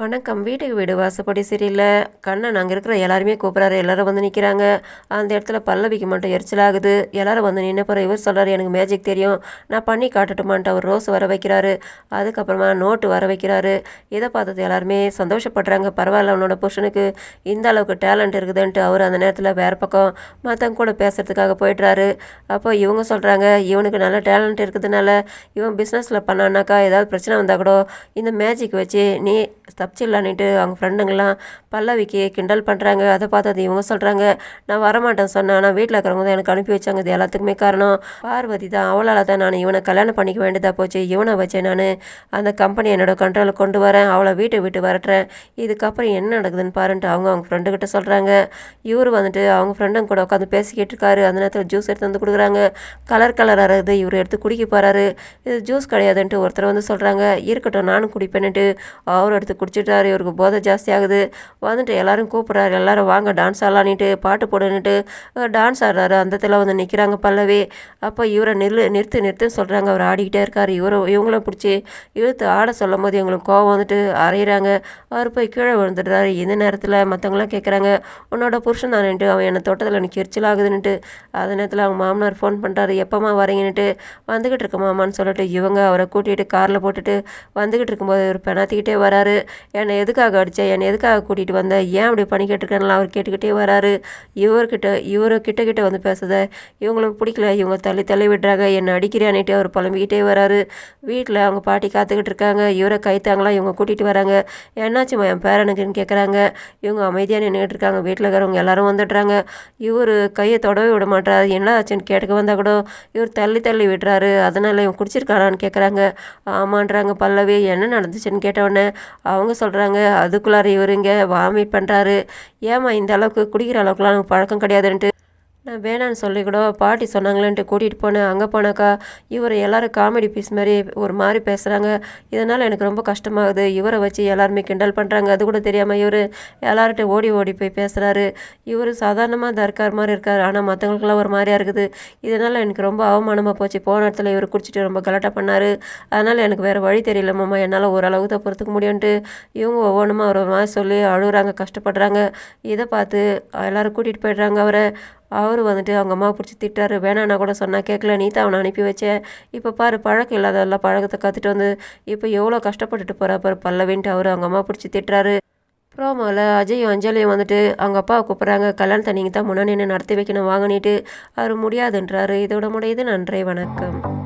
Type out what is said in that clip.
வணக்கம். வீட்டுக்கு வீடு வாசப்படி சரியில்லை. கண்ணன் அங்கே இருக்கிற எல்லாருமே கூப்பிட்றாரு. எல்லாரும் வந்து நிற்கிறாங்க அந்த இடத்துல பல்லவிக்கு மட்டும் எரிச்சலாகுது எல்லாரும் வந்து நின்று போகிற இவர் சொல்கிறாரு எனக்கு மேஜிக் தெரியும். நான் பண்ணி காட்டட்டுமான்ட்டு அவர் ரோஸ் வர வைக்கிறாரு. அதுக்கப்புறமா நோட்டு வர வைக்கிறாரு. இதை பார்த்தது எல்லாருமே சந்தோஷப்படுறாங்க. பரவாயில்ல அவனோட புருஷனுக்கு இந்த அளவுக்கு டேலண்ட் இருக்குதுன்ட்டு அவர் அந்த நேரத்தில் வேறு பக்கம் மற்றவங்க கூட பேசுகிறதுக்காக போயிடுறாரு. அப்போ இவங்க சொல்கிறாங்க இவனுக்கு நல்ல டேலண்ட் இருக்குதுனால இவன் பிஸ்னஸில் பண்ணானாக்கா ஏதாவது பிரச்சனை வந்தால் கூட இந்த மேஜிக் வச்சு நீ தப்பிச்சிடலான்ட்டு அவங்க ஃப்ரெண்டுங்கெல்லாம் பல்லவிக்கு கிண்டல் பண்ணுறாங்க அதை பார்த்தது இவங்க சொல்கிறாங்க நான் வரமாட்டேன் சொன்னேன். ஆனால் வீட்டில் இருக்கிறவங்க தான் எனக்கு அனுப்பி வச்சாங்க. இது எல்லாத்துக்குமே காரணம். பார்வதி தான் அவளால் தான் நான் இவனை கல்யாணம் பண்ணிக்க வேண்டியதாக போச்சு. இவனை வச்சேன் நான் அந்த கம்பெனி என்னோட கண்ட்ரோலுக்கு கொண்டு வரேன். அவளை வீட்டை விட்டு வரட்டுறேன். இதுக்கப்புறம் என்ன நடக்குதுன்னு பாருன்ட்டு அவங்க அவங்க ஃப்ரெண்டுக்கிட்ட சொல்கிறாங்க இவர் வந்துட்டு அவங்க ஃப்ரெண்டுங்க கூட உட்காந்து பேசிக்கிட்டு இருக்காரு. அந்த நேரத்தில் ஜூஸ் எடுத்து வந்து கொடுக்குறாங்க. கலர் கலராக இருக்குது. இவர் எடுத்து குடிக்க போகிறாரு இது ஜூஸ் கிடையாதுன்ட்டு ஒருத்தர் வந்து சொல்கிறாங்க இருக்கட்டும் நானும் குடிப்பேன்ட்டு அவர் எடுத்து குடிச்சிட்டாரு இவருக்கு போதை ஜாஸ்தி ஆகுது. வந்துட்டு எல்லாரும் கூப்பிட்றாரு எல்லாரும் வாங்க டான்ஸ் ஆடலான்ட்டு பாட்டு போடுன்னுட்டு டான்ஸ் ஆடுறாரு. அந்த இடத்துல வந்து நிற்கிறாங்க பல்லவி. அப்போ இவரை நில்லு நிறுத்து நிறுத்துன்னு சொல்கிறாங்க அவர் ஆடிக்கிட்டே இருக்கார். இவரை இவங்கள பிடிச்சி இழுத்து ஆட சொல்லும் போது இவங்களுக்கு கோவம் வந்துட்டு அரைகிறாங்க அவர் போய் கீழே விழுந்துடுறாரு. இந்த நேரத்தில் மற்றவங்களாம் கேட்குறாங்க உன்னோட புருஷன் தானேன்ட்டு. அவன் என்னை தோட்டத்தில் எனக்கு எரிச்சல் ஆகுதுன்னுட்டு. அந்த நேரத்தில் அவங்க மாமனார் ஃபோன் பண்ணுறாரு எப்போம்மா வரீங்கன்னுட்டு? வந்துக்கிட்டு இருக்க மாமான்னு சொல்லிட்டு இவங்க அவரை கூட்டிகிட்டு காரில் போட்டுட்டு வந்துக்கிட்டு இருக்கும்போது இவர் பெணாத்திக்கிட்டே வராரு. என்னை எதுக்காக அடித்த என்னை எதுக்காக கூட்டிகிட்டு வந்த? ஏன் அப்படி பண்ணி கேட்டுருக்கேன்லாம் அவர் கேட்டுக்கிட்டே வராரு. இவர்கிட்ட இவர் கிட்ட கிட்ட வந்து பேசுத. இவங்களுக்கு பிடிக்கல. இவங்க தள்ளி தள்ளி விடுறாங்க. என்னை அடிக்கிறான்னுட்டு அவர் புலம்பிக்கிட்டே வராரு. வீட்டில் அவங்க பாட்டி காத்துக்கிட்டு இருக்காங்க. இவரை கைத்தாங்களாம் இவங்க கூட்டிகிட்டு வராங்க. என்னாச்சும்மா என் பேரனுக்குன்னு கேட்குறாங்க இவங்க அமைதியாக நின்றுட்டு இருக்காங்க. வீட்டில் இருக்கிறவங்க எல்லாரும் வந்துடுறாங்க. இவர் கையை தொடவே விட மாட்டாரு என்ன ஆச்சுன்னு கேட்டுக்க வந்தால் கூட இவர் தள்ளி தள்ளி விடுறாரு. அதனால் இவன் குடிச்சிருக்கானான்னு கேட்குறாங்க ஆமான்றாங்க பல்லவி. என்ன நடந்துச்சுன்னு கேட்டவுடனே அவங்க சொல்கிறாங்க அதுக்குள்ளார இவருங்க வாமிட் பண்ணுறாரு ஏம்மா இந்த அளவுக்கு குடிக்கிற அளவுக்குலாம் எனக்கு பழக்கம் கிடையாதுன்ட்டு நான் வேணான்னு சொல்லி கூட பாட்டி சொன்னாங்களேன்ட்டு கூட்டிகிட்டு போனேன். அங்கே போனாக்கா இவர் எல்லோரும் காமெடி பீஸ் மாதிரி ஒரு மாதிரி பேசுகிறாங்க இதனால் எனக்கு ரொம்ப கஷ்டமாகுது. இவரை வச்சு எல்லாருமே கிண்டல் பண்ணுறாங்க அது கூட தெரியாமல் இவர் எல்லார்கிட்ட ஓடி ஓடி போய் பேசுகிறாரு இவர் சாதாரணமாக தான் இருக்கார் மாதிரி இருக்கார். ஆனால் மற்றவங்களுக்குலாம் ஒரு மாதிரியாக இருக்குது. இதனால் எனக்கு ரொம்ப அவமானமாக போச்சு. போன இடத்துல இவர் குடிச்சிட்டு ரொம்ப கலட்டாக பண்ணார். அதனால் எனக்கு வேறு வழி தெரியல மாமா. என்னால் ஓரளவுக்கு தான் பொறுத்துக்க முடியும்ன்ட்டு இவங்க ஒவ்வொன்றுமா ஒரு மாதிரி சொல்லி அழுகுறாங்க கஷ்டப்படுறாங்க. இதை பார்த்து எல்லோரும் கூட்டிகிட்டு போயிடுறாங்க அவரை. அவர் வந்துட்டு அவங்க அம்மா பிடிச்சி திட்டாரு. வேணான்னா கூட சொன்னால் கேட்கல நீ தான் அவனை அனுப்பி வச்சேன் இப்போ பாரு பழக்கம் இல்லாதெல்லாம் பழக்கத்தை கற்றுட்டு வந்து இப்போ எவ்வளோ கஷ்டப்பட்டுட்டு போகிறா பாரு பல்லவின்ட்டு அவர் அவங்க அம்மா பிடிச்சி திட்டுறாரு. ப்ரோமோவில் அஜயும் அஞ்சலியும் வந்துட்டு அவங்க அப்பாவை கூப்பிட்றாங்க. கல்யாணத்தை நீங்கள் தான் முன்னாடி நடத்தி வைக்கணும் வாங்கினிட்டு அவர் முடியாதுன்றாரு. இதோட முடியுது. நன்றி வணக்கம்.